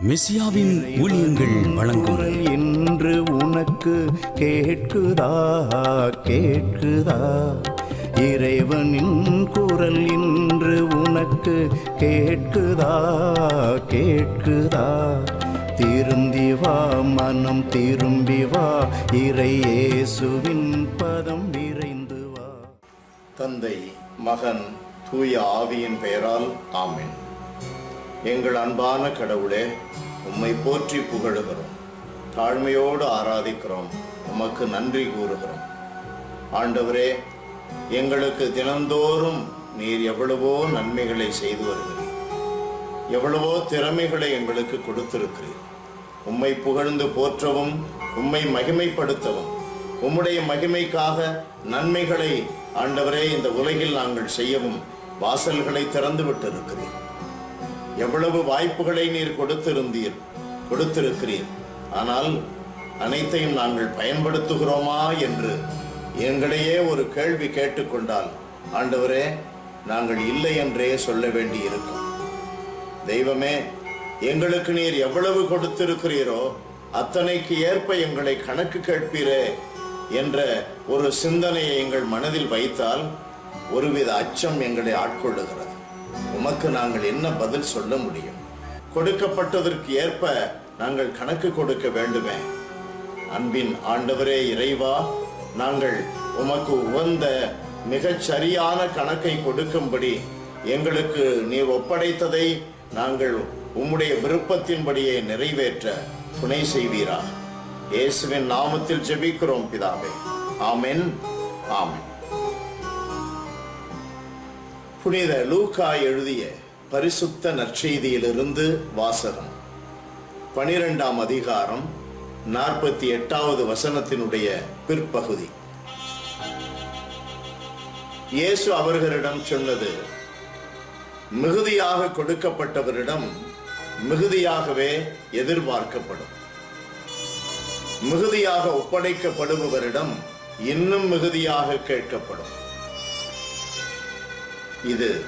மெசியாவின் ஊழியங்கள் வழங்கும். என்று உனக்கு கேட்குதா? கேட்குதா? இறைவனின் குரல் என்று உனக்கு கேட்குதா? கேட்குதா? திரும்பி வா மனம் திரும்பி வா இறை இயேசுவின் பதம் விரைந்து வா. தந்தை மகன் தூய ஆவியின் பெயரால் ஆமென். எங்கள் அன்பான கடவுளே உம்மை போற்றி புகழுகிறோம். தாழ்மையோடு ஆராதிக்கிறோம். உமக்கு நன்றி கூறுகிறோம். ஆண்டவரே எங்களுக்கு தினந்தோறும் நீர் எவ்வளவோ நன்மைகளை செய்து வருகிறீர். எவ்வளவோ திறமைகளை எங்களுக்கு கொடுத்திருக்கிறீர். உம்மை புகழ்ந்து போற்றவும் உம்மை மகிமைப்படுத்தவும் உம்முடைய மகிமைக்காக நன்மைகளை ஆண்டவரே இந்த உலகில் நாங்கள் செய்யவும் வாசல்களை திறந்து விட்டிருக்கிறீர். எவ்வளவு வாய்ப்புகளை நீர் கொடுத்திருந்தீர் கொடுத்திருக்கிறீர். ஆனால் அனைத்தையும் நாங்கள் பயன்படுத்துகிறோமா என்று எங்களையே ஒரு கேள்வி கேட்டுக்கொண்டால் ஆண்டவரே நாங்கள் இல்லை என்றே சொல்ல வேண்டியிருக்கும். தெய்வமே எங்களுக்கு நீர் எவ்வளவு கொடுத்திருக்கிறீரோ அத்தனைக்கு ஏற்ப எங்களை கணக்கு கேட்பீரே என்ற ஒரு சிந்தனையை எங்கள் மனதில் வைத்தால் ஒருவித அச்சம் எங்களை ஆட்கொள்ளுகிறது. உமக்கு நாங்கள் என்ன பதில் சொல்ல முடியும்? கொடுக்கப்பட்டதற்கு ஏற்ப நாங்கள் கணக்கு கொடுக்க வேண்டுமே. அன்பின் ஆண்டவரே இறைவா நாங்கள் உமக்கு உகந்த மிகச் சரியான கணக்கை கொடுக்கும்படி எங்களுக்கு நீர் ஒப்படைத்ததை நாங்கள் உம்முடைய விருப்பத்தின்படியே நிறைவேற்ற துணை செய்வீரா இயேசுவின் நாமத்தில் ஜெபிக்கிறோம் பிதாவே. ஆமென் ஆமென். புனித லூகா எழுதிய பரிசுத்த நற்செய்தியிலிருந்து வாசகம். பனிரெண்டாம் அதிகாரம் நாற்பத்தி எட்டாவது வசனத்தினுடைய பிற்பகுதி. இயேசு அவர்களிடம் சொன்னது மிகுதியாக கொடுக்கப்பட்டவரிடம் மிகுதியாகவே எதிர்பார்க்கப்படும். மிகுதியாக ஒப்படைக்கப்படுபவரிடம் இன்னும் மிகுதியாக கேட்கப்படும். இது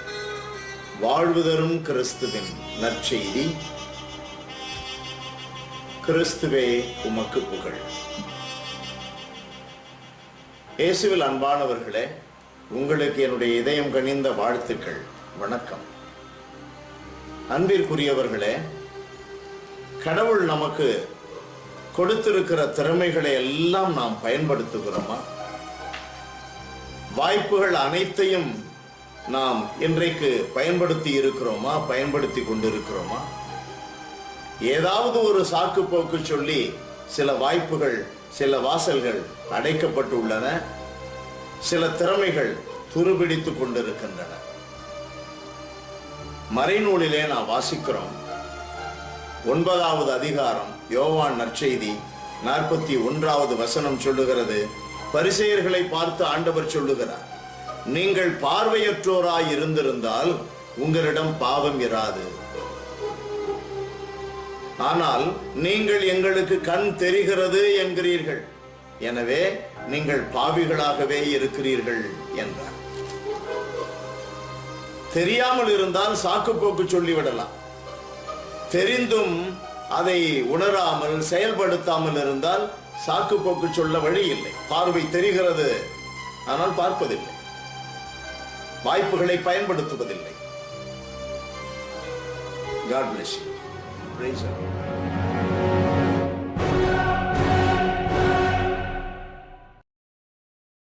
வாழ்வுதரும் கிறிஸ்துவின் நற்செய்தி. கிறிஸ்துவே உமக்கு புகழ். இயேசுவில் அன்பானவர்களே உங்களுக்கு என்னுடைய இதயம் கனிந்த வாழ்த்துக்கள். வணக்கம். அன்பிற்குரியவர்களே கடவுள் நமக்கு கொடுத்திருக்கிற திறமைகளை எல்லாம் நாம் பயன்படுத்துகிறோமா? வாய்ப்புகள் அனைத்தையும் நாம் இன்றைக்கு பயன்படுத்தி இருக்கிறோமா பயன்படுத்தி கொண்டிருக்கிறோமா? ஏதாவது ஒரு சாக்கு போக்கு சொல்லி சில வாய்ப்புகள் சில வாசல்கள் அடைக்கப்பட்டுள்ளன. சில திறமைகள் துருபிடித்துக் கொண்டிருக்கின்றன. மறைநூலிலே நாம் வாசிக்கிறோம். ஒன்பதாவது அதிகாரம் யோவான் நற்செய்தி நாற்பத்தி ஒன்றாவது வசனம் சொல்லுகிறது. பரிசெயர்களை பார்த்து ஆண்டவர் சொல்லுகிறார். நீங்கள் பார்வையற்றோராய் இருந்திருந்தால் உங்களிடம் பாவம் இராது. ஆனால் நீங்கள் எங்களுக்கு கண் தெரிகிறது என்கிறீர்கள். எனவே நீங்கள் பாவிகளாகவே இருக்கிறீர்கள் என்றார். தெரியாமல் இருந்தால் சாக்கு போக்கு சொல்லிவிடலாம். தெரிந்தும் அதை உணராமல் செயல்படுத்தாமல் இருந்தால் சாக்கு போக்கு சொல்ல வழி இல்லை. பார்வை தெரிகிறது ஆனால் பார்ப்பதில்லை. வாய்ப்புகளை பயன்படுத்துவதில்லை God bless you. Praise the Lord.